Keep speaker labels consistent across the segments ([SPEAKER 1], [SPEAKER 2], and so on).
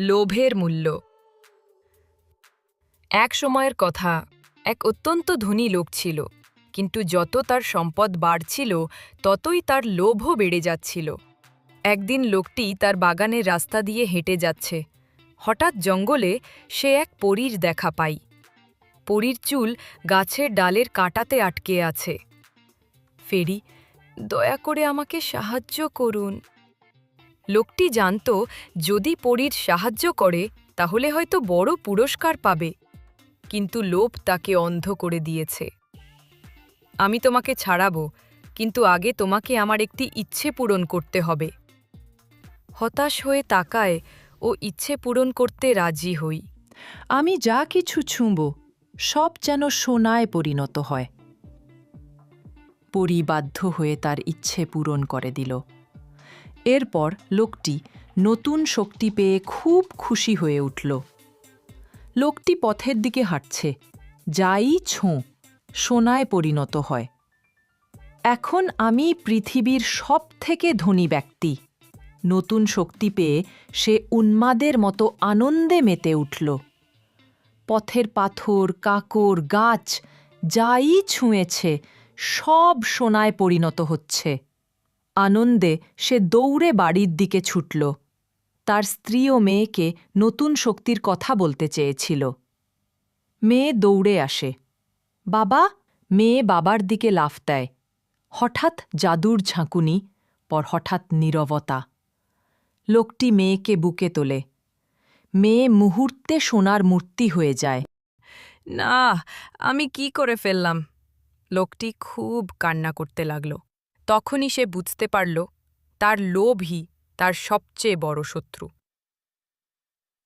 [SPEAKER 1] লোভের মূল্য। এক সময়ের কথা, এক অত্যন্ত ধনী লোক ছিল, কিন্তু যত তার সম্পদ বাড়ছিল, ততই তার লোভও বেড়ে যাচ্ছিল। একদিন লোকটি তার বাগানের রাস্তা দিয়ে হেঁটে যাচ্ছে। হঠাৎ জঙ্গলে সে এক পরীর দেখা পাই পরীর চুল গাছের ডালের কাঁটাতে আটকে আছে। ফেরি, দয়া করে আমাকে সাহায্য করুন। লোকটি জানত, যদি পরীর সাহায্য করে, তাহলে হয়তো বড় পুরস্কার পাবে। কিন্তু লোভ তাকে অন্ধ করে দিয়েছে। আমি তোমাকে ছাড়াবো, কিন্তু আগে তোমাকে আমার একটি ইচ্ছে পূরণ করতে হবে। হতাশ হয়ে তাকায় ও ইচ্ছে পূরণ করতে রাজি হই।
[SPEAKER 2] আমি যা কিছু ছুঁব, সব যেন সোনায় পরিণত হয়। পরি বাধ্য হয়ে তার ইচ্ছে পূরণ করে দিল। এরপর লোকটি নতুন শক্তি পেয়ে খুব খুশি হয়ে উঠল। লোকটি পথের দিকে হাঁটছে। যাই ছোঁ, সোনায় পরিণত হয়। এখন আমি পৃথিবীর সব থেকে ধনী ব্যক্তি। নতুন শক্তি পেয়ে সে উন্মাদের মতো আনন্দে মেতে উঠল। পথের পাথর, কাকর, গাছ, যাই ছুঁয়েছে, সব সোনায় পরিণত হচ্ছে। আনন্দে সে দৌড়ে বাড়ির দিকে ছুটল। তার স্ত্রী ও মেয়েকে নতুন শক্তির কথা বলতে চেয়েছিল। মেয়ে দৌড়ে আসে। বাবা, মেয়ে বাবার দিকে লাফ দেয়। হঠাৎ জাদুর ঝাঁকুনি, পর হঠাৎ নীরবতা। লোকটি মেয়েকে বুকে তোলে। মেয়ে মুহূর্তে সোনার মূর্তি হয়ে যায়।
[SPEAKER 1] না, আমি কি করে ফেললাম? লোকটি খুব কান্না করতে লাগল। তখনই সে বুঝতে পারল, তার লোভই তার সবচেয়ে বড় শত্রু।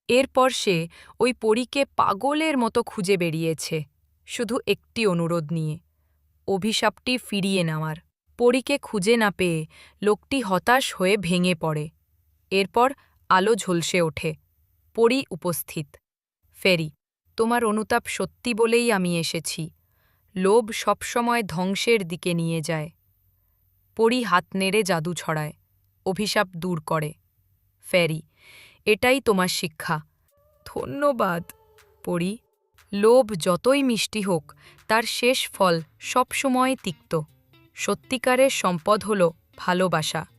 [SPEAKER 1] এরপর সে ওই পরীকে পাগলের মতো খুঁজে বেরিয়েছে, শুধু একটি অনুরোধ নিয়ে, অভিশাপটি ফিরিয়ে নেওয়ার। পরীকে খুঁজে না পেয়ে লোকটি হতাশ হয়ে ভেঙে পড়ে। এরপর আলো ঝলসে ওঠে। পরী উপস্থিত। ফেরি, তোমার অনুতাপ সত্যি বলেই আমি এসেছি। লোভ সবসময় ধ্বংসের দিকে নিয়ে যায়। পরী হাত নেড়ে জাদু ছড়ায়, অভিশাপ দূর করে। ফেরি, এটাই তোমার শিক্ষা। ধন্যবাদ, পরি। লোভ যতই মিষ্টি হোক, তার শেষ ফল সবসময় তিক্ত। সত্যিকারের সম্পদ হল ভালোবাসা।